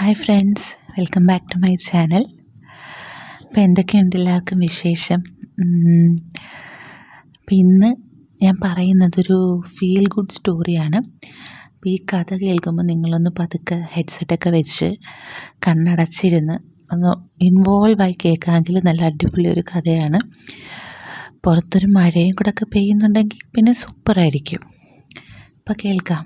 Hi friends welcome back to my channel അപ്പോൾ എന്തൊക്കെയുണ്ട് എല്ലാവർക്കും വിശേഷം? അപ്പം ഇന്ന് ഞാൻ പറയുന്നതൊരു ഫീൽ ഗുഡ് സ്റ്റോറിയാണ് അപ്പോൾ ഈ കഥ കേൾക്കുമ്പോൾ നിങ്ങളൊന്ന് പതുക്കെ ഹെഡ്സെറ്റൊക്കെ വെച്ച് കണ്ണടച്ചിരുന്ന് ഒന്ന് ഇൻവോൾവ് ആയി കേൾക്കാമെങ്കിൽ നല്ല അടിപൊളി ഒരു കഥയാണ്. പുറത്തൊരു മഴയും കൂടെ ഒക്കെ പെയ്യുന്നുണ്ടെങ്കിൽ പിന്നെ സൂപ്പറായിരിക്കും അപ്പോൾ കേൾക്കാം.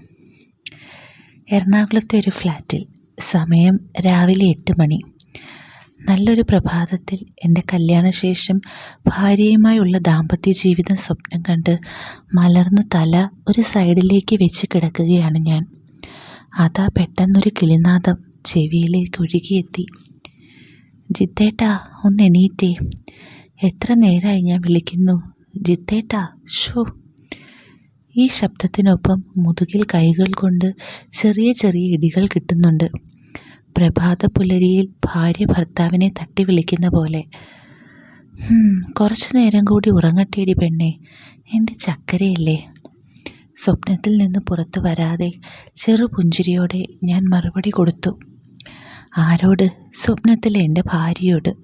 എറണാകുളത്തെ ഒരു ഫ്ലാറ്റിൽ സമയം രാവിലെ എട്ട് മണി. നല്ലൊരു പ്രഭാതത്തിൽ എന്റെ കല്യാണശേഷം ഭാര്യയുമായുള്ള ദാമ്പത്യ ജീവിതം സ്വപ്നം കണ്ട് മലർന്ന തല ഒരു സൈഡിലേക്ക് വെച്ച് കിടക്കുകയാണ് ഞാൻ. അതാ പെട്ടെന്നൊരു കിളിനാദം ചെവിയിലേക്ക് ഒഴുകിയെത്തി. ജിത്തേട്ടാ ഒന്ന് എണീറ്റേ. എത്ര നേരമായി ഞാൻ വിളിക്കുന്നു. ജിത്തേട്ടാ ഷോ ഈ ശബ്ദത്തിനൊപ്പം മുതുകിൽ കൈകൾ കൊണ്ട് ചെറിയ ചെറിയ ഇടികൾ കിട്ടുന്നുണ്ട്. പ്രഭാത പുലരിയിൽ ഭാര്യ ഭർത്താവിനെ തട്ടി വിളിക്കുന്ന പോലെ. "ഹും, കുറച്ചു നേരം കൂടി ഉറങ്ങട്ടേടി പെണ്ണെ. എന്റെ ചക്കരയല്ലേ. സ്വപ്നത്തിൽ നിന്ന് പുറത്തു വരാതെ ചെറു പുഞ്ചിരിയോടെ ഞാൻ മറുപടി കൊടുത്തു. ആരോട്? സ്വപ്നത്തിൽ എന്റെ ഭാര്യയോട്.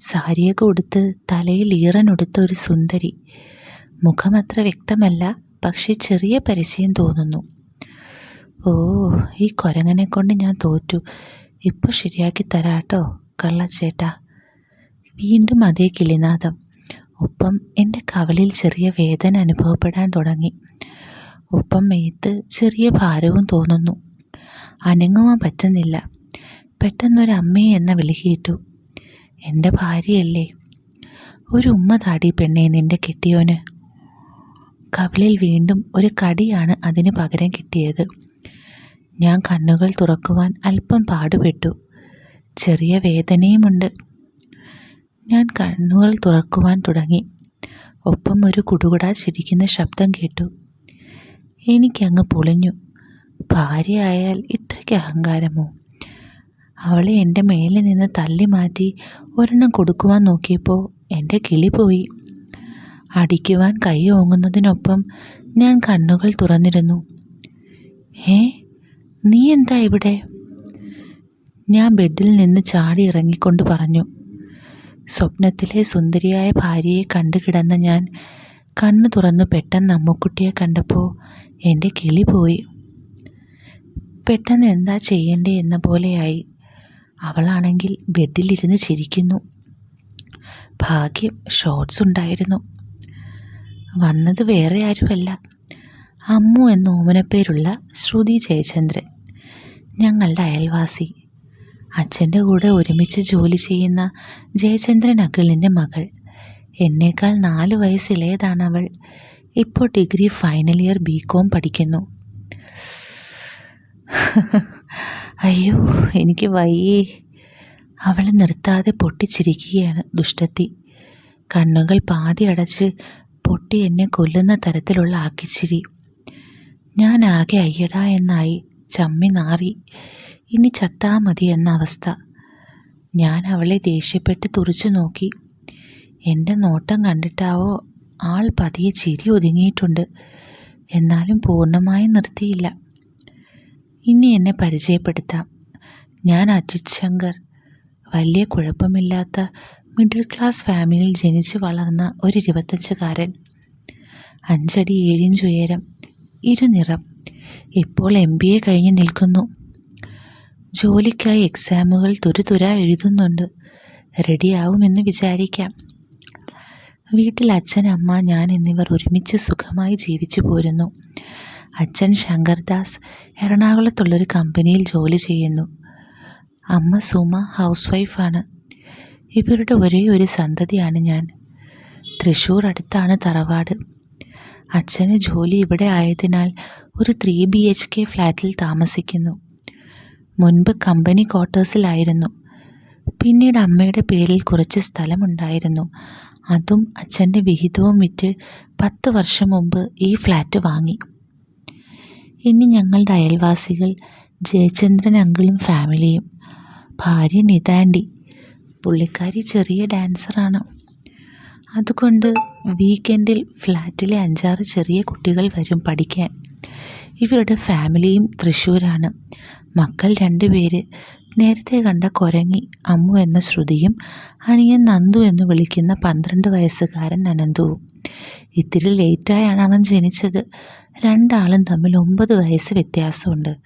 സാരിയൊക്കെ ഉടുത്ത് തലയിൽ ഈറൻ ഉടുത്ത ഒരു സുന്ദരി. മുഖമത്ര വ്യക്തമല്ല. പക്ഷെ ചെറിയ പരിചയം തോന്നുന്നു. ഓ ഈ കൊരങ്ങനെ കൊണ്ട് ഞാൻ തോറ്റു. ഇപ്പോൾ ശരിയാക്കി തരാട്ടോ കള്ളച്ചേട്ടാ. വീണ്ടും അതേ കിളിനാഥം. ഒപ്പം എന്റെ കവലിൽ ചെറിയ വേദന അനുഭവപ്പെടാൻ തുടങ്ങി. ഒപ്പം മേത്ത് ചെറിയ ഭാരവും തോന്നുന്നു. അനങ്ങുവാൻ പറ്റുന്നില്ല. പെട്ടെന്നൊരു എന്ന വിളിക്കിയിട്ടു എന്റെ ഭാര്യയല്ലേ? ഒരു ഉമ്മ താടി പെണ്ണേ നിന്റെ കെട്ടിയോന്. കവിളിൽ വീണ്ടും ഒരു കടിയാണ് അതിന് പകരം കിട്ടിയത്. ഞാൻ കണ്ണുകൾ തുറക്കുവാൻ അല്പം പാടുപെട്ടു. ചെറിയ വേദനയുമുണ്ട്. ഞാൻ കണ്ണുകൾ തുറക്കുവാൻ തുടങ്ങി. ഒപ്പം ഒരു കുടുകുടാ ചിരിക്കുന്ന ശബ്ദം കേട്ടു. എനിക്കങ്ങ് പൊളിഞ്ഞു. ഭാര്യയായാൽ ഇത്രയ്ക്ക് അഹങ്കാരമോ? അവളെ എന്റെ മേലിൽ നിന്ന് തള്ളി മാറ്റി ഒരെണ്ണം കൊടുക്കുവാൻ നോക്കിയപ്പോൾ എന്റെ കിളി പോയി. അടിക്കുവാൻ കൈ ഓങ്ങുന്നതിനൊപ്പം ഞാൻ കണ്ണുകൾ തുറന്നിരുന്നു. ഏ നീ എന്താ ഇവിടെ? ഞാൻ ബെഡിൽ നിന്ന് ചാടി ഇറങ്ങിക്കൊണ്ട് പറഞ്ഞു. സ്വപ്നത്തിലെ സുന്ദരിയായ ഭാര്യയെ കണ്ടുകിടന്ന ഞാൻ കണ്ണു തുറന്ന് പെട്ടെന്ന് അമ്മുക്കുട്ടിയെ കണ്ടപ്പോൾ എന്റെ കിളി പോയി. പെട്ടെന്ന് എന്താ ചെയ്യണ്ടേ? എന്ന പോലെയായി. അവളാണെങ്കിൽ ബെഡിലിരുന്ന് ചിരിക്കുന്നു. ഭാഗ്യം ഷോർട്സ് ഉണ്ടായിരുന്നു. വന്നത് വേറെ ആരുമല്ല. അമ്മു എന്ന ഓമനപ്പേരുള്ള ശ്രുതി ജയചന്ദ്രൻ ഞങ്ങളുടെ അയൽവാസി. അച്ഛന്റെ കൂടെ ഒരുമിച്ച് ജോലി ചെയ്യുന്ന ജയചന്ദ്രൻ അഖിളിന്റെ മകൾ. എന്നേക്കാൾ നാല് വയസ്സിലേതാണ് അവൾ ഇപ്പോൾ degree final year B com പഠിക്കുന്നു. അയ്യോ എനിക്ക് വയ്യേ. അവൾ നിർത്താതെ പൊട്ടിച്ചിരിക്കുകയാണ് ദുഷ്ടത്തി. കണ്ണുകൾ പാതി അടച്ച് പൊട്ടി എന്നെ കൊല്ലുന്ന തരത്തിലുള്ള ആക്കിച്ചിരി. ഞാൻ ആകെ അയ്യടാ എന്നായി ചമ്മി നാറി. ഇനി ചത്താ മതി എന്ന അവസ്ഥ. ഞാൻ അവളെ ദേഷ്യപ്പെട്ട് തുറിച്ചു നോക്കി. എന്റെ നോട്ടം കണ്ടിട്ടാവോ ആൾ പതിയെ ചിരി ഒതുങ്ങിയിട്ടുണ്ട്. എന്നാലും പൂർണമായും നിർത്തിയില്ല. ഇനി എന്നെ പരിചയപ്പെടുത്താം. ഞാൻ അജിത് ശങ്കർ. വലിയ കുഴപ്പമില്ലാത്ത മിഡിൽ ക്ലാസ് ഫാമിലിയിൽ ജനിച്ചു വളർന്ന ഒരു ഇരുപത്തഞ്ചുകാരൻ. അഞ്ചടി ഏഴിഞ്ച് ഉയരം ഇരുനിറം. ഇപ്പോൾ എം ബി എ കഴിഞ്ഞ് നിൽക്കുന്നു. ജോലിക്കായി എക്സാമുകൾ തുരുതുര എഴുതുന്നുണ്ട്. റെഡിയാവുമെന്ന് വിചാരിക്കാം. വീട്ടിൽ അച്ഛൻ അമ്മ ഞാൻ എന്നിവർ ഒരുമിച്ച് സുഖമായി ജീവിച്ചു പോരുന്നു. അച്ഛൻ ശങ്കർദാസ് എറണാകുളത്തുള്ളൊരു കമ്പനിയിൽ ജോലി ചെയ്യുന്നു. അമ്മ സുമ ഹൗസ് വൈഫാണ് ഇവരുടെ ഒരേ ഒരു സന്തതിയാണ് ഞാൻ. തൃശ്ശൂർ അടുത്താണ് തറവാട്. അച്ഛന് ജോലി ഇവിടെ ആയതിനാൽ ഒരു ത്രീ ബി എച്ച് കെ ഫ്ലാറ്റിൽ താമസിക്കുന്നു. മുൻപ് കമ്പനി ക്വാർട്ടേഴ്സിലായിരുന്നു. പിന്നീട് അമ്മയുടെ പേരിൽ കുറച്ച് സ്ഥലമുണ്ടായിരുന്നു. അതും അച്ഛന്റെ വിഹിതവും വിറ്റ് പത്ത് വർഷം മുമ്പ് ഈ ഫ്ലാറ്റ് വാങ്ങി. ഇനി ഞങ്ങളുടെ അയൽവാസികൾ ജയചന്ദ്രൻ അങ്കിളും ഫാമിലിയും. ഭാര്യ നിതാൻഡി പുള്ളിക്കാരി ചെറിയ ഡാൻസറാണ്. അതുകൊണ്ട് വീക്കെൻഡിൽ ഫ്ലാറ്റിലെ അഞ്ചാറ് ചെറിയ കുട്ടികൾ വരും പഠിക്കാൻ. ഇവരുടെ ഫാമിലിയും തൃശ്ശൂരാണ്. മക്കൾ രണ്ടുപേര് നേരത്തെ കണ്ട കൊരങ്ങി അമ്മു എന്ന ശ്രുതിയും അനിയൻ നന്ദു എന്ന് വിളിക്കുന്ന പന്ത്രണ്ട് വയസ്സുകാരൻ അനന്തുവും. ഇത്തിരി ലേറ്റായാണ് അവൻ ജനിച്ചത്. രണ്ടാളും തമ്മിൽ ഒമ്പത് വയസ്സ് വ്യത്യാസമുണ്ട്.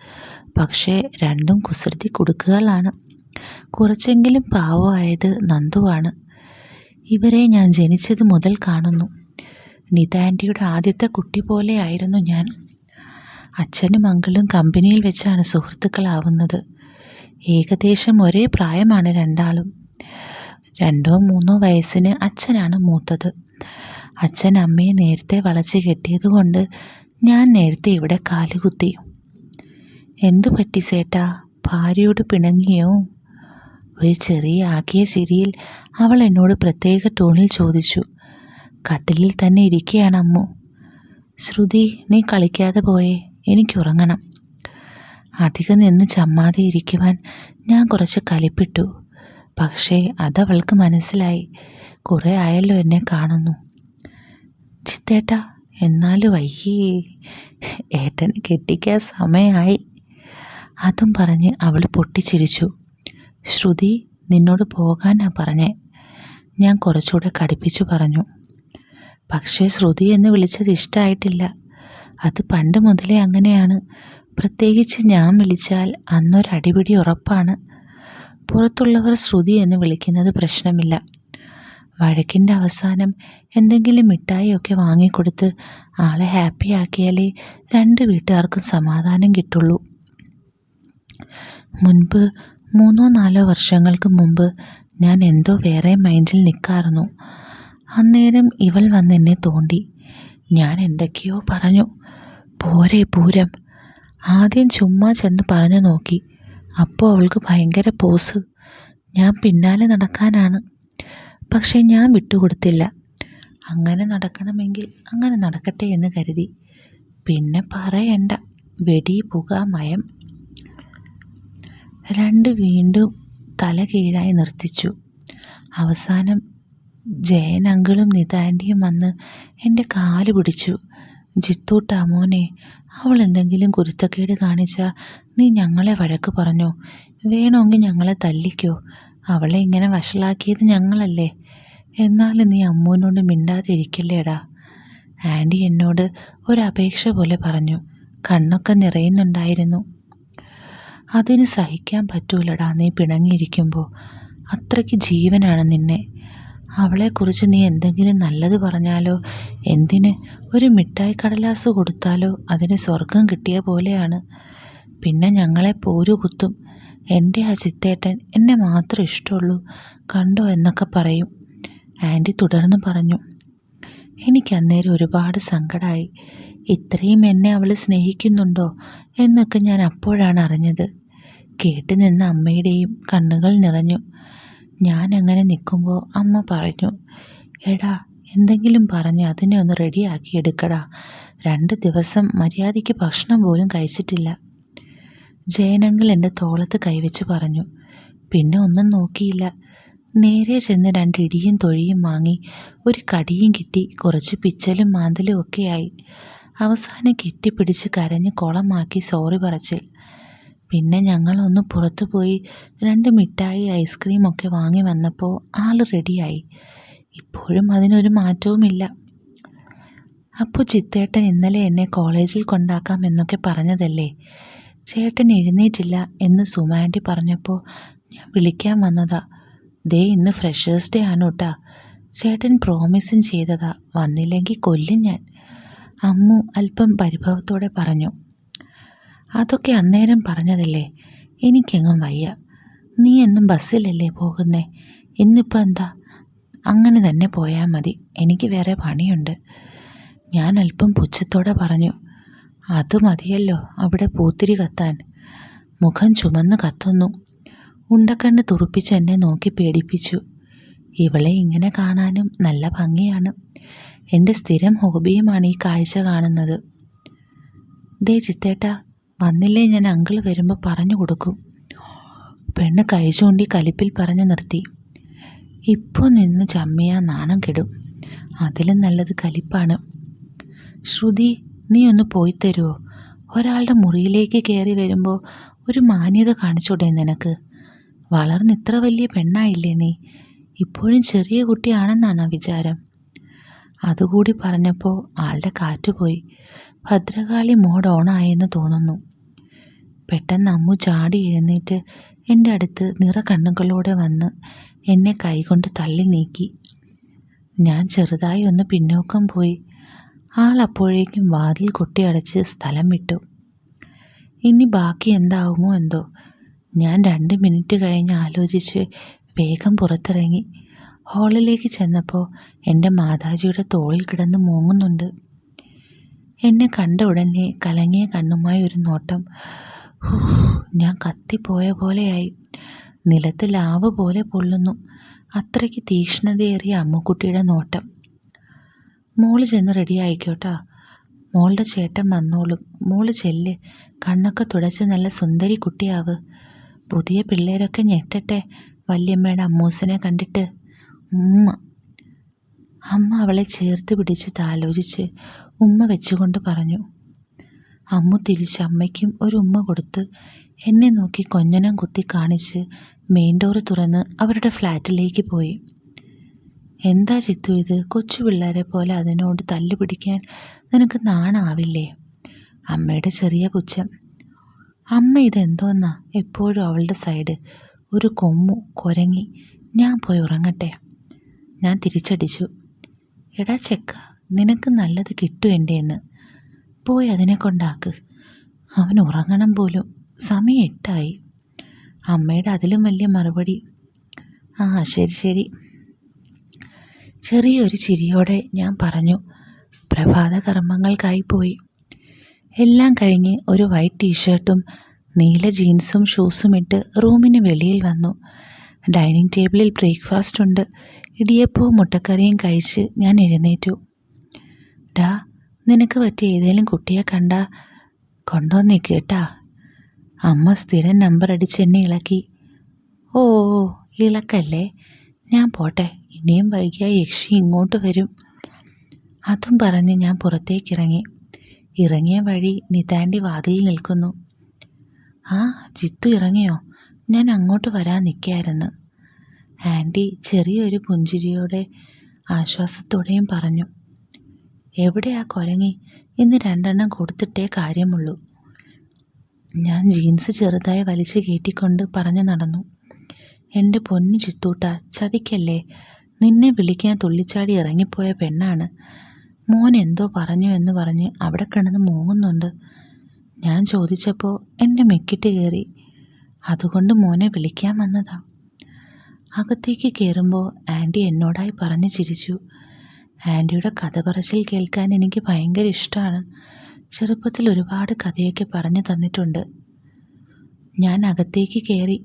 പക്ഷേ രണ്ടും കുസൃതി കുടുക്കുകളാണ്. കുറച്ചെങ്കിലും പാവമായത് നന്ദുവാണ്. ഇവരെ ഞാൻ ജനിച്ചത് മുതൽ കാണുന്നു. നിത ആന്റിയുടെ ആദ്യത്തെ കുട്ടി പോലെയായിരുന്നു ഞാൻ. അച്ഛനും അങ്കിളും കമ്പനിയിൽ വെച്ചാണ് സുഹൃത്തുക്കളാവുന്നത്. ഏകദേശം ഒരേ പ്രായമാണ് രണ്ടാളും. രണ്ടോ മൂന്നോ വയസ്സിന് അച്ഛനാണ് മൂത്തത്. അച്ഛൻ അമ്മയെ നേരത്തെ വളച്ച് കെട്ടിയതുകൊണ്ട് ഞാൻ നേരത്തെ ഇവിടെ കാലുകുത്തി. എന്തു പറ്റി സേട്ടാ? ഭാര്യയോട് പിണങ്ങിയോ? ഒരു ചെറിയ ആക്കിയ ചിരിയിൽ അവൾ എന്നോട് പ്രത്യേക ടോണിൽ ചോദിച്ചു കട്ടിലിൽ തന്നെ ഇരിക്കുകയാണ് അമ്മു. ശ്രുതി നീ കളിക്കാതെ പോയേ എനിക്കുറങ്ങണം അധികം നിന്ന് ചമ്മാതെ ഇരിക്കുവാൻ ഞാൻ കുറച്ച് കലിപ്പിട്ടു. പക്ഷേ അതവൾക്ക് മനസ്സിലായി. കുറേ ആയല്ലോ എന്നെ കാണുന്നു. ചിത്തേട്ട എന്നാലും വൈകി ഏട്ടൻ കെട്ടിക്കാൻ സമയമായി അതും പറഞ്ഞ് അവൾ പൊട്ടിച്ചിരിച്ചു. ശ്രുതി നിന്നോട് പോകാനാ പറഞ്ഞേ. ഞാൻ കുറച്ചുകൂടെ കടുപ്പിച്ചു പറഞ്ഞു. പക്ഷേ ശ്രുതി എന്ന് വിളിച്ചത് ഇഷ്ടമായിട്ടില്ല അത് പണ്ട് മുതലേ അങ്ങനെയാണ്. പ്രത്യേകിച്ച് ഞാൻ വിളിച്ചാൽ അന്നൊരടിപിടി ഉറപ്പാണ്. പുറത്തുള്ളവർ ശ്രുതി എന്ന് വിളിക്കുന്നത് പ്രശ്നമില്ല. വഴക്കിന്റെ അവസാനം എന്തെങ്കിലും മിഠായിയൊക്കെ വാങ്ങിക്കൊടുത്ത് ആളെ ഹാപ്പി ആക്കിയാലേ രണ്ട് വീട്ടുകാർക്കും സമാധാനം കിട്ടുള്ളൂ. മുൻപ് മൂന്നോ നാലോ വർഷങ്ങൾക്ക് മുമ്പ് ഞാൻ എന്തോ വേറെ മൈൻഡിൽ നിൽക്കാറുന്നു അന്നേരം ഇവൾ വന്ന് എന്നെ തോണ്ടി. ഞാൻ എന്തൊക്കെയോ പറഞ്ഞു. പോരെ പൂരം. ആദ്യം ചുമ്മാ ചെന്ന് പറഞ്ഞു നോക്കി. അപ്പോൾ അവൾക്ക് ഭയങ്കര പോസ്. ഞാൻ പിന്നാലെ നടക്കാനാണ്. പക്ഷേ ഞാൻ വിട്ടുകൊടുത്തില്ല. അങ്ങനെ നടക്കണമെങ്കിൽ അങ്ങനെ നടക്കട്ടെ എന്ന് കരുതി. പിന്നെ പറയണ്ട. വെടി പുക മയം. രണ്ട് വീണ്ടും തല കീഴായി നിർത്തിച്ചു. അവസാനം ജയൻ അങ്കിളും നിതാൻഡിയും വന്ന് എന്റെ കാൽ പിടിച്ചു. ജിത്തൂട്ടാ മോനെ അവൾ എന്തെങ്കിലും കുരുത്തക്കേട് കാണിച്ചാൽ നീ ഞങ്ങളെ വഴക്ക് പറഞ്ഞു. വേണമെങ്കിൽ ഞങ്ങളെ തല്ലിക്കോ. അവളെ ഇങ്ങനെ വഷളാക്കിയത് ഞങ്ങളല്ലേ. എന്നാൽ നീ അമ്മുവിനോട് മിണ്ടാതിരിക്കല്ലേടാ. ആന്റി എന്നോട് ഒരു അപേക്ഷ പോലെ പറഞ്ഞു. കണ്ണൊക്കെ നിറയുന്നുണ്ടായിരുന്നു. അതിന് സഹിക്കാൻ പറ്റൂലടാ നീ പിണങ്ങിയിരിക്കുമ്പോൾ അത്രയ്ക്ക് ജീവനാണ് നിന്നെ. അവളെക്കുറിച്ച് നീ എന്തെങ്കിലും നല്ലത് പറഞ്ഞാലോ? എന്തിന്? ഒരു മിഠായി കടലാസ് കൊടുത്താലോ? അതിന് സ്വർഗം കിട്ടിയ പോലെയാണ്. പിന്നെ ഞങ്ങളെ പോരു കുത്തും. എന്റെ ആ ചിത്തേട്ടൻ എന്നെ മാത്രം ഇഷ്ടമുള്ളൂ. കണ്ടോ എന്നൊക്കെ പറയും. ആന്റി തുടർന്ന് പറഞ്ഞു. എനിക്ക് അന്നേരം ഒരുപാട് സങ്കടമായി ഇത്രയും എന്നെ അവൾ സ്നേഹിക്കുന്നുണ്ടോ എന്നൊക്കെ ഞാൻ അപ്പോഴാണ് അറിഞ്ഞത്. കേട്ട് നിന്ന അമ്മയുടെയും കണ്ണുകൾ നിറഞ്ഞു. ഞാൻ അങ്ങനെ നിൽക്കുമ്പോൾ അമ്മ പറഞ്ഞു എടാ എന്തെങ്കിലും പറഞ്ഞ് അതിനെ ഒന്ന് റെഡിയാക്കി എടുക്കടാ. രണ്ട് ദിവസം മര്യാദയ്ക്ക് ഭക്ഷണം പോലും കഴിച്ചിട്ടില്ല. ജയനങ്ങൾ എന്റെ തോളത്ത് കൈവച്ച് പറഞ്ഞു പിന്നെ ഒന്നും നോക്കിയില്ല. നേരെ ചെന്ന് രണ്ടിടിയും തൊഴിയും വാങ്ങി ഒരു കടിയും കിട്ടി കുറച്ച് പിച്ചലും മാന്തലും ഒക്കെയായി അവസാനം കെട്ടിപ്പിടിച്ച് കരഞ്ഞ് കുളമാക്കി സോറി പറച്ചിൽ. പിന്നെ ഞങ്ങളൊന്ന് പുറത്തു പോയി രണ്ട് മിഠായി ഐസ്ക്രീം ഒക്കെ വാങ്ങി വന്നപ്പോൾ ആൾ റെഡിയായി. ഇപ്പോഴും അതിനൊരു മാറ്റവുമില്ല. അപ്പോൾ ചിത്തേട്ടൻ ഇന്നലെ എന്നെ കോളേജിൽ കൊണ്ടാക്കാം എന്നൊക്കെ പറഞ്ഞതല്ലേ? ചേട്ടൻ എഴുന്നേറ്റില്ല എന്ന് സുമാന്റി പറഞ്ഞപ്പോൾ ഞാൻ വിളിക്കാൻ വന്നതാ. ദേ ഇന്ന് ഫ്രഷേഴ്സ് ഡേ ആണ് കേട്ടാ ചേട്ടൻ പ്രോമിസും ചെയ്തതാ. വന്നില്ലെങ്കിൽ കൊല്ലും ഞാൻ. അമ്മു അല്പം പരിഭവത്തോടെ പറഞ്ഞു. അതൊക്കെ അന്നേരം പറഞ്ഞതല്ലേ? എനിക്കെങ്ങും വയ്യ. നീ എന്നും ബസ്സിലല്ലേ പോകുന്നേ? ഇന്നിപ്പോൾ എന്താ? അങ്ങനെ തന്നെ പോയാൽ മതി. എനിക്ക് വേറെ പണിയുണ്ട്. ഞാൻ അല്പം പുച്ഛത്തോടെ പറഞ്ഞു അത് മതിയല്ലോ അവിടെ പൂത്തിരി കത്താൻ. മുഖം ചുമന്ന് കത്തുന്നു. ഉണ്ടക്കണ്ണ് തുറുപ്പിച്ച് എന്നെ നോക്കി പേടിപ്പിച്ചു. ഇവളെ ഇങ്ങനെ കാണാനും നല്ല ഭംഗിയാണ്. എന്റെ സ്ഥിരം ഹോബിയുമാണ് ഈ കാഴ്ച കാണുന്നത്. ദേ ചിത്തേട്ട വന്നില്ലേ ഞാൻ അങ്കിൾ വരുമ്പോൾ പറഞ്ഞു കൊടുക്കും. പെണ്ണ് കൈ ചൂണ്ടി കലിപ്പിൽ പറഞ്ഞു നിർത്തി. ഇപ്പോൾ നിന്ന് ചമ്മിയാ നാണം കെടും. അതിലും നല്ലത് കലിപ്പാണ്. ശ്രുതി നീ ഒന്ന് പോയി തരുമോ ഒരാളുടെ മുറിയിലേക്ക് കയറി വരുമ്പോൾ ഒരു മാന്യത കാണിച്ചൂടെ നിനക്ക്? വളർന്ന് ഇത്ര വലിയ പെണ്ണായില്ലേ നീ? ഇപ്പോഴും ചെറിയ കുട്ടിയാണെന്നാണ് വിചാരം? അതുകൂടി പറഞ്ഞപ്പോൾ ആളുടെ കാറ്റുപോയി. ഭദ്രകാളി മോഡ് ഓണായെന്ന് തോന്നുന്നു. പെട്ടെന്ന് അമ്മു ചാടി എഴുന്നേറ്റ് എന്റെ അടുത്ത് നിറ കണ്ണുകളോടെ വന്ന് എന്നെ കൈകൊണ്ട് തള്ളി നീക്കി. ഞാൻ ചെറുതായി ഒന്ന് പിന്നോക്കം പോയി. ആൾ അപ്പോഴേക്കും വാതിൽ കൊട്ടിയടച്ച് സ്ഥലം വിട്ടു. ഇനി ബാക്കി എന്താവുമോ എന്തോ. ഞാൻ രണ്ട് മിനിറ്റ് കഴിഞ്ഞ് ആലോചിച്ച് വേഗം പുറത്തിറങ്ങി. ഹാളിലേക്ക് ചെന്നപ്പോൾ എന്റെ മാതാജിയുടെ തോളിൽ കിടന്ന് മൂങ്ങുന്നുണ്ട്. എന്നെ കണ്ട ഉടനെ കലങ്ങിയ കണ്ണുമായി ഒരു നോട്ടം ഞാൻ കത്തിപ്പോയ പോലെയായി നിലത്ത് ലാവ് പോലെ പൊള്ളുന്നു. അത്രയ്ക്ക് തീക്ഷ്ണതയേറിയ അമ്മുക്കുട്ടിയുടെ നോട്ടം. മോൾ ചെന്ന് റെഡി ആയിക്കോട്ടാ. മോളുടെ ചേട്ടൻ വന്നോളും. മോൾ ചെല്ല്. കണ്ണൊക്കെ തുടച്ച് നല്ല സുന്ദരി കുട്ടിയാവ്. പുതിയ പിള്ളേരൊക്കെ ഞെട്ടട്ടെ. വല്യമ്മയുടെ അമ്മൂസിനെ കണ്ടിട്ട്. ഉമ്മ. അമ്മ അവളെ ചേർത്ത് പിടിച്ച് താലോചിച്ച് ഉമ്മ വെച്ചുകൊണ്ട് പറഞ്ഞു. അമ്മു തിരിച്ച് അമ്മയ്ക്കും ഒരു ഉമ്മ കൊടുത്ത് എന്നെ നോക്കി കൊഞ്ഞനം കുത്തി കാണിച്ച് മെയിൻ ഡോറ് തുറന്ന് അവരുടെ ഫ്ലാറ്റിലേക്ക് പോയി. എന്താ ചിത്തു ഇത്? കൊച്ചു പിള്ളേരെ പോലെ അതിനോട് തല്ലു പിടിക്കാൻ നിനക്ക് നാണാവില്ലേ? അമ്മയുടെ ചെറിയ പുച്ഛം. അമ്മ ഇതെന്തോന്നാ എപ്പോഴും അവളുടെ സൈഡ്. ഒരു കൊമ്മു കൊരങ്ങി. ഞാൻ പോയി ഉറങ്ങട്ടെ. ഞാൻ തിരിച്ചടിച്ചു. എടാ ചെക്ക നിനക്ക് നല്ലത് കിട്ടുവേണ്ടേന്ന് പോയി അതിനെ കൊണ്ടാക്ക്. അവൻ ഉറങ്ങണം പോലും. സമയം എട്ടായി. അമ്മയുടെ അതിലും വലിയ മറുപടി. ആ ശരി ശരി. ചെറിയൊരു ചിരിയോടെ ഞാൻ പറഞ്ഞു പ്രഭാത കർമ്മങ്ങൾക്കായി പോയി. എല്ലാം കഴിഞ്ഞ് ഒരു വൈറ്റ് ടീഷർട്ടും നീല ജീൻസും ഷൂസും ഇട്ട് റൂമിന് വെളിയിൽ വന്നു. ഡൈനിങ് ടേബിളിൽ ബ്രേക്ക്ഫാസ്റ്റ് ഉണ്ട്. ഇടിയപ്പവും മുട്ടക്കറിയും കഴിച്ച് ഞാൻ എഴുന്നേറ്റു. ഡാ നിനക്ക് പറ്റിയ ഏതേലും കുട്ടിയെ കണ്ടാ കൊണ്ടുവന്നേക്ക് കേട്ടാ. അമ്മ സ്ഥിരം നമ്പർ അടിച്ച് എന്നെ ഇളക്കി. ഓ ഇളക്കല്ലേ? ഞാൻ പോട്ടെ ഇനിയും വൈകിയ യക്ഷി ഇങ്ങോട്ട് വരും. അതും പറഞ്ഞ് ഞാൻ പുറത്തേക്കിറങ്ങി. ഇറങ്ങിയ വഴി നിതാണ്ടി വാതിലിൽ നിൽക്കുന്നു. ആ ജിത്തു ഇറങ്ങിയോ? ഞാൻ അങ്ങോട്ട് വരാൻ നിൽക്കായിരുന്നു ആന്റി ചെറിയൊരു പുഞ്ചിരിയോടെ ആശ്വാസത്തോടെയും പറഞ്ഞു. എവിടെയാ കൊരങ്ങി? ഇന്ന് രണ്ടെണ്ണം കൊടുത്തിട്ടേ കാര്യമുള്ളൂ. ഞാൻ ജീൻസ് ചെറുതായി വലിച്ചു കയറ്റിക്കൊണ്ട് പറഞ്ഞു നടന്നു. എന്റെ പൊന്നു ചിത്തൂട്ട ചതിക്കല്ലേ? നിന്നെ വിളിക്കാൻ തുള്ളിച്ചാടി ഇറങ്ങിപ്പോയ പെണ്ണാണ്. മോൻ എന്തോ പറഞ്ഞു എന്ന് പറഞ്ഞ് അവിടെ കിടന്ന് മൂങ്ങുന്നുണ്ട്. ഞാൻ ചോദിച്ചപ്പോൾ എന്റെ മെക്കിട്ട് കയറി അതുകൊണ്ട് മോനെ വിളിക്കാൻ വന്നതാ. അകത്തേക്ക് കയറുമ്പോൾ ആന്റി എന്നോടായി പറഞ്ഞു ചിരിച്ചു. ആന്റിയുടെ കഥ പറച്ചിൽ കേൾക്കാൻ എനിക്ക് ഭയങ്കര ഇഷ്ടമാണ് ചെറുപ്പത്തിൽ ഒരുപാട് കഥയൊക്കെ പറഞ്ഞു തന്നിട്ടുണ്ട്. ഞാൻ അകത്തേക്ക് കയറി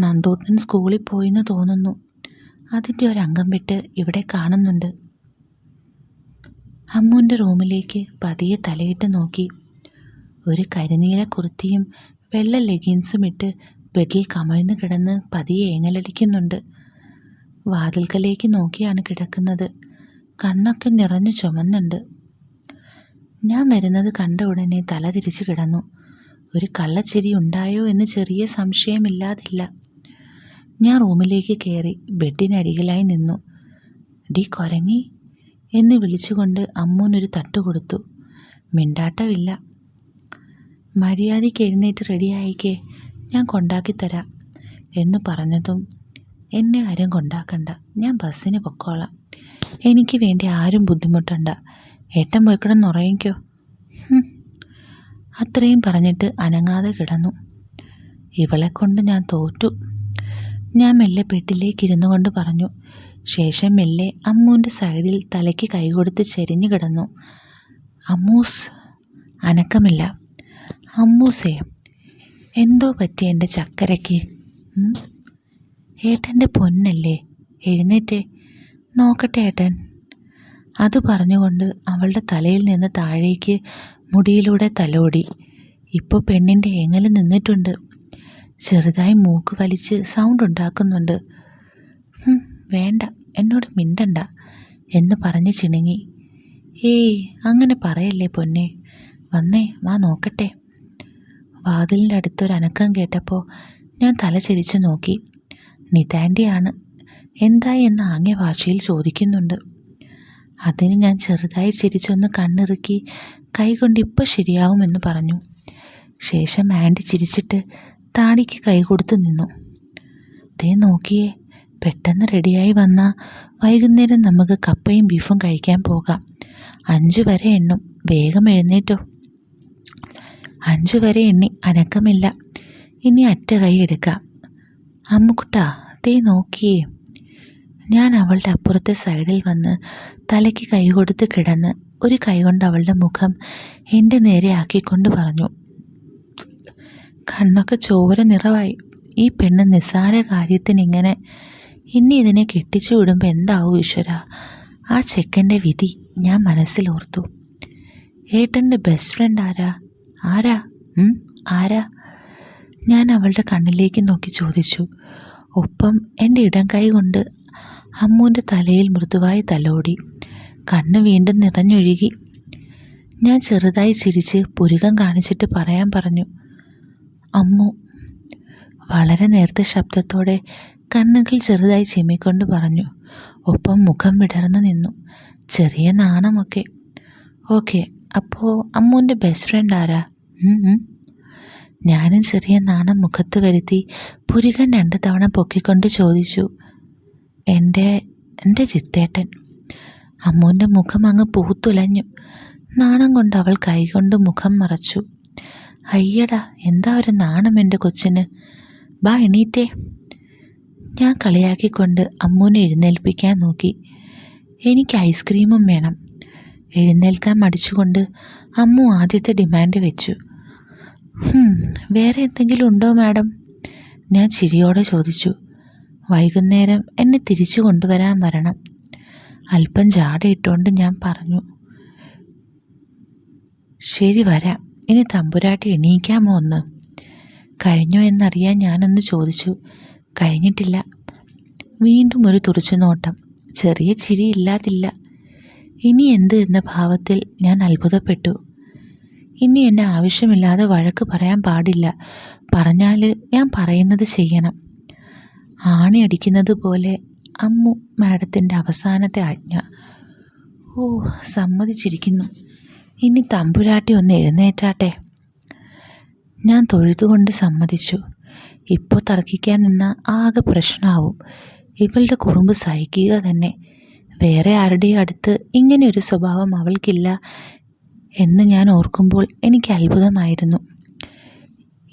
നന്ദൂട്ടൻ സ്കൂളിൽ പോയെന്ന് തോന്നുന്നു. അതിന്റെ ഒരു അംഗം വിട്ട് ഇവിടെ കാണുന്നുണ്ട്. അമ്മുവിന്റെ റൂമിലേക്ക് പതിയെ തലയിട്ട് നോക്കി. ഒരു കരിനീല കുർത്തിയും വെള്ള ലെഗിൻസും ഇട്ട് ബെഡിൽ കമഴ്ന്ന് കിടന്ന് പതിയെ ഏങ്ങലടിക്കുന്നുണ്ട്. വാതിൽക്കലേക്ക് നോക്കിയാണ് കിടക്കുന്നത്. കണ്ണൊക്കെ നിറഞ്ഞു ചുമന്നുണ്ട്. ഞാൻ വരുന്നത് കണ്ട ഉടനെ തല തിരിച്ചു കിടന്നു. ഒരു കള്ളച്ചിരി ഉണ്ടായോ എന്ന് ചെറിയ സംശയമില്ലാതില്ല ഞാൻ റൂമിലേക്ക് കയറി ബെഡിനരികിലായി നിന്നു. ഡി കൊരങ്ങി എന്ന് വിളിച്ചുകൊണ്ട് അമ്മൂനൊരു തട്ട് കൊടുത്തു. മിണ്ടാട്ടമില്ല. മര്യാദയ്ക്ക് എഴുന്നേറ്റ് റെഡിയായിക്കേ. ഞാൻ കൊണ്ടാക്കിത്തരാം എന്ന് പറഞ്ഞതും എന്നെ ആരും കൊണ്ടാക്കണ്ട. ഞാൻ ബസ്സിന് പൊക്കോളാം. എനിക്ക് വേണ്ടി ആരും ബുദ്ധിമുട്ടണ്ട. ഏട്ടൻ പോയി കിടന്നുറങ്ങിക്കോ. അത്രയും പറഞ്ഞിട്ട് അനങ്ങാതെ കിടന്നു. ഇവളെ കൊണ്ട് ഞാൻ തോറ്റു. ഞാൻ മെല്ലെ പെട്ടിലേക്ക് ഇരുന്നു കൊണ്ട് പറഞ്ഞു ശേഷം മെല്ലെ അമ്മൂന്റെ സൈഡിൽ തലയ്ക്ക് കൈകൊടുത്ത് ചെരിഞ്ഞു കിടന്നു. അമ്മൂസ് അനക്കമില്ല. അമ്മൂസേ എന്തോ പറ്റി എന്റെ ചക്കരയ്ക്ക്? ഏട്ടന്റെ പൊന്നല്ലേ? എഴുന്നേറ്റേ. നോക്കട്ടെ ഏട്ടൻ. അത് പറഞ്ഞുകൊണ്ട് അവളുടെ തലയിൽ നിന്ന് താഴേക്ക് മുടിയിലൂടെ തലോടി. ഇപ്പോൾ പെണ്ണിന്റെ എങ്ങൽ നിന്നിട്ടുണ്ട്. ചെറുതായി മൂക്ക് വലിച്ച് സൗണ്ട് ഉണ്ടാക്കുന്നുണ്ട്. വേണ്ട എന്നോട് മിണ്ടണ്ട എന്ന് പറഞ്ഞ് ചിണുങ്ങി. ഏയ് അങ്ങനെ പറയല്ലേ പൊന്നെ. വന്നേ വാ നോക്കട്ടെ. വാതിലിന്റെ അടുത്തൊരനക്കം കേട്ടപ്പോൾ ഞാൻ തല ചിരിച്ചു നോക്കി. നിതാന്റെയാണ് എന്തായി എന്ന് ആംഗ്യ ഭാഷയിൽ ചോദിക്കുന്നുണ്ട്. അതിന് ഞാൻ ചെറുതായി ചിരിച്ചൊന്ന് കണ്ണിറുക്കി കൈകൊണ്ട് ഇപ്പം ശരിയാവുമെന്ന് പറഞ്ഞു. ശേഷം ആന്റി ചിരിച്ചിട്ട് താടിക്ക് കൈ കൊടുത്തു നിന്നു. ദേ നോക്കിയേ പെട്ടെന്ന് റെഡിയായി വന്നാൽ വൈകുന്നേരം നമുക്ക് കപ്പയും ബീഫും കഴിക്കാൻ പോകാം. അഞ്ചു വരെ എണ്ണും. വേഗം എഴുന്നേറ്റോ. അഞ്ചു വരെ എണ്ണി അനക്കമില്ല. ഇനി അറ്റ കൈ എടുക്കാം. അമ്മുക്കുട്ടാ ദേ നോക്കിയേ. ഞാൻ അവളുടെ അപ്പുറത്തെ സൈഡിൽ വന്ന് തലയ്ക്ക് കൈ കൊടുത്ത് കിടന്ന് ഒരു കൈ കൊണ്ട് അവളുടെ മുഖം എന്റെ നേരെ ആക്കിക്കൊണ്ട് പറഞ്ഞു. കണ്ണൊക്കെ ചോര നിറവായി. ഈ പെണ്ണ് നിസ്സാര കാര്യത്തിന് ഇങ്ങനെ ഇനി ഇതിനെ കെട്ടിച്ചു വിടുമ്പോൾ എന്താവും ഈശ്വര? ആ ചെക്കന്റെ വിധി ഞാൻ മനസ്സിലോർത്തു ഏട്ടന്റെ ബെസ്റ്റ് ഫ്രണ്ട് ആരാ? ആരാ? ആരാ? ഞാൻ അവളുടെ കണ്ണിലേക്ക് നോക്കി ചോദിച്ചു. ഒപ്പം എന്റെ ഇടം കൈ കൊണ്ട് അമ്മുവിന്റെ തലയിൽ മൃദുവായി തലോടി. കണ്ണ് വീണ്ടും നിറഞ്ഞൊഴുകി. ഞാൻ ചെറുതായി ചിരിച്ച് പുരുകം കാണിച്ചിട്ട് പറയാൻ പറഞ്ഞു അമ്മു വളരെ നേർത്ത ശബ്ദത്തോടെ കണ്ണുകൾ ചെറുതായി ചിമ്മിക്കൊണ്ട് പറഞ്ഞു. ഒപ്പം മുഖം വിടർന്നു നിന്നു. ചെറിയ നാണമൊക്കെ. ഓക്കെ അപ്പോൾ അമ്മുവിന്റെ ബെസ്റ്റ് ഫ്രണ്ട് ആരാ. ഞാനും ചെറിയ നാണം മുഖത്ത് വരുത്തി പുരുകൻ രണ്ട് തവണ പൊക്കിക്കൊണ്ട് ചോദിച്ചു എന്റെ എന്റെ ചിത്തേട്ടൻ. അമ്മുവിന്റെ മുഖം അങ്ങ് പൂത്തുലഞ്ഞു. നാണം കൊണ്ട് അവൾ കൈകൊണ്ട് മുഖം മറച്ചു. അയ്യടാ എന്താ ഒരു നാണം എന്റെ കൊച്ചിന്? ബാ എണീറ്റേ. ഞാൻ കളിയാക്കിക്കൊണ്ട് അമ്മൂനെ എഴുന്നേൽപ്പിക്കാൻ നോക്കി. എനിക്ക് ഐസ്ക്രീമും വേണം. എഴുന്നേൽക്കാൻ മടിച്ചുകൊണ്ട് അമ്മു ആദ്യത്തെ ഡിമാൻഡ് വെച്ചു. "ഹും, വേറെ എന്തെങ്കിലും ഉണ്ടോ മാഡം? ഞാൻ ചിരിയോടെ ചോദിച്ചു. വൈകുന്നേരം എന്നെ തിരിച്ചു കൊണ്ടുവരാൻ വരണം. അല്പം ജാടയിട്ടുകൊണ്ട് ഞാൻ പറഞ്ഞു ശരി വരാം. ഇനി തമ്പുരാട്ടി എണീക്കാമോ ഒന്ന്? കഴിഞ്ഞോ എന്നറിയാൻ ഞാനൊന്ന് ചോദിച്ചു. കഴിഞ്ഞിട്ടില്ല. വീണ്ടും ഒരു തുറച്ചു നോട്ടം ചെറിയ ചിരി ഇല്ലാതില്ല. ഇനി എന്ത് എന്ന ഭാവത്തിൽ ഞാൻ അത്ഭുതപ്പെട്ടു. ഇനി എന്നെ ആവശ്യമില്ലാതെ വഴക്ക് പറയാൻ പാടില്ല. പറഞ്ഞാൽ ഞാൻ പറയുന്നത് ചെയ്യണം. ആണി അടിക്കുന്നത് പോലെ അമ്മു മാഡത്തിന്റെ അവസാനത്തെ ആജ്ഞ. ഓ സമ്മതിച്ചിരിക്കുന്നു. ഇനി തമ്പുരാട്ടി ഒന്ന് എഴുന്നേറ്റാട്ടെ. ഞാൻ തൊഴുതുകൊണ്ട് സമ്മതിച്ചു. ഇപ്പോൾ തർക്കിക്കാൻ നിന്ന ആകെ പ്രശ്നമാവും ഇവളുടെ കുറുമ്പ് സഹിക്കുക തന്നെ. വേറെ ആരുടെയും അടുത്ത് ഇങ്ങനെ ഒരു സ്വഭാവം അവൾക്കില്ല എന്ന് ഞാൻ ഓർക്കുമ്പോൾ എനിക്ക് അത്ഭുതമായിരുന്നു.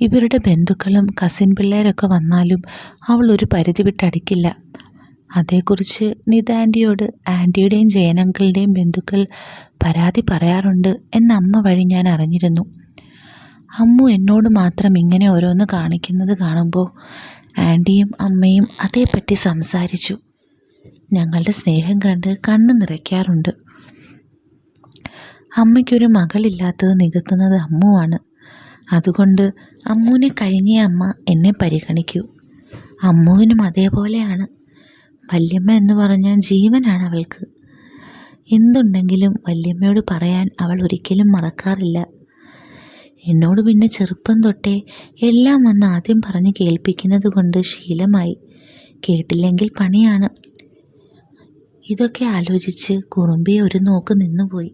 ഇവരുടെ ബന്ധുക്കളും കസിൻ പിള്ളേരൊക്കെ വന്നാലും അവൾ ഒരു പരിധി വിട്ടടിക്കില്ല അതേക്കുറിച്ച് നിത ആന്റിയോട് ആന്റിയുടെയും ജയനങ്കിളുടെയും ബന്ധുക്കൾ പരാതി പറയാറുണ്ട് എന്ന അമ്മ വഴി ഞാൻ അറിഞ്ഞിരുന്നു. അമ്മു എന്നോട് മാത്രം ഇങ്ങനെ ഓരോന്ന് കാണിക്കുന്നത് കാണുമ്പോൾ ആന്റിയും അമ്മയും അതേപ്പറ്റി സംസാരിച്ചു. ഞങ്ങളുടെ സ്നേഹം കണ്ട് കണ്ണ് നിറയ്ക്കാറുണ്ട്. അമ്മയ്ക്കൊരു മകളില്ലാത്തത് നികത്തുന്നത് അമ്മുവാണ്. അതുകൊണ്ട് അമ്മുവിനെ കഴിഞ്ഞേ അമ്മ എന്നെ പരിഗണിക്കൂ. അമ്മുവിനും അതേപോലെയാണ്. വല്യമ്മ എന്ന് പറഞ്ഞാൽ ജീവനാണ് അവൾക്ക്. എന്തുണ്ടെങ്കിലും വല്യമ്മയോട് പറയാൻ അവൾ ഒരിക്കലും മറക്കാറില്ല. എന്നോട് പിന്നെ ചെറുപ്പം തൊട്ടേ എല്ലാം വന്ന് ആദ്യം പറഞ്ഞ് കേൾപ്പിക്കുന്നത് കൊണ്ട് ശീലമായി. കേട്ടില്ലെങ്കിൽ പണിയാണ്. ഇതൊക്കെ ആലോചിച്ച് കുറുമ്പിയെ ഒരു നോക്ക് നിന്നുപോയി.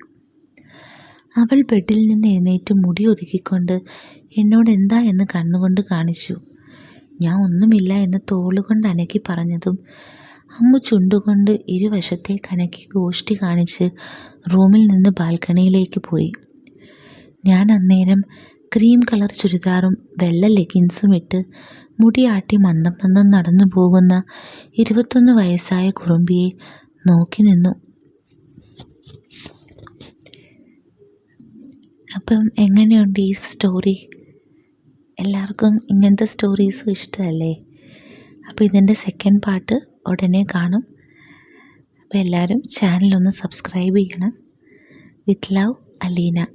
അവൾ ബെഡിൽ നിന്ന് എഴുന്നേറ്റ് മുടി ഒതുക്കിക്കൊണ്ട് എന്നോട് എന്താ എന്ന് കണ്ണുകൊണ്ട് കാണിച്ചു. ഞാൻ ഒന്നുമില്ല എന്ന് തോളുകൊണ്ട് അനക്കി പറഞ്ഞതും അമ്മു ചുണ്ടുകൊണ്ട് ഇരുവശത്തേക്ക് അനക്കി ഗോഷ്ടി കാണിച്ച് റൂമിൽ നിന്ന് ബാൽക്കണിയിലേക്ക് പോയി. ഞാൻ അന്നേരം ക്രീം കളർ ചുരിദാറും വെള്ള ലെഗിൻസും ഇട്ട് മുടിയാട്ടി മന്ദം മന്ദം നടന്നു പോകുന്ന ഇരുപത്തൊന്ന് വയസ്സായ കുറുമ്പിയെ നോക്കി നിന്നു. അപ്പം എങ്ങനെയുണ്ട് ഈ സ്റ്റോറി എല്ലാവർക്കും ഇങ്ങനത്തെ സ്റ്റോറീസ് ഇഷ്ടമല്ലേ? അപ്പോൾ ഇതിന്റെ സെക്കൻഡ് പാർട്ട് ഉടനെ കാണും. അപ്പോൾ എല്ലാവരും ചാനലൊന്ന് സബ്സ്ക്രൈബ് ചെയ്യണം. With love Aleena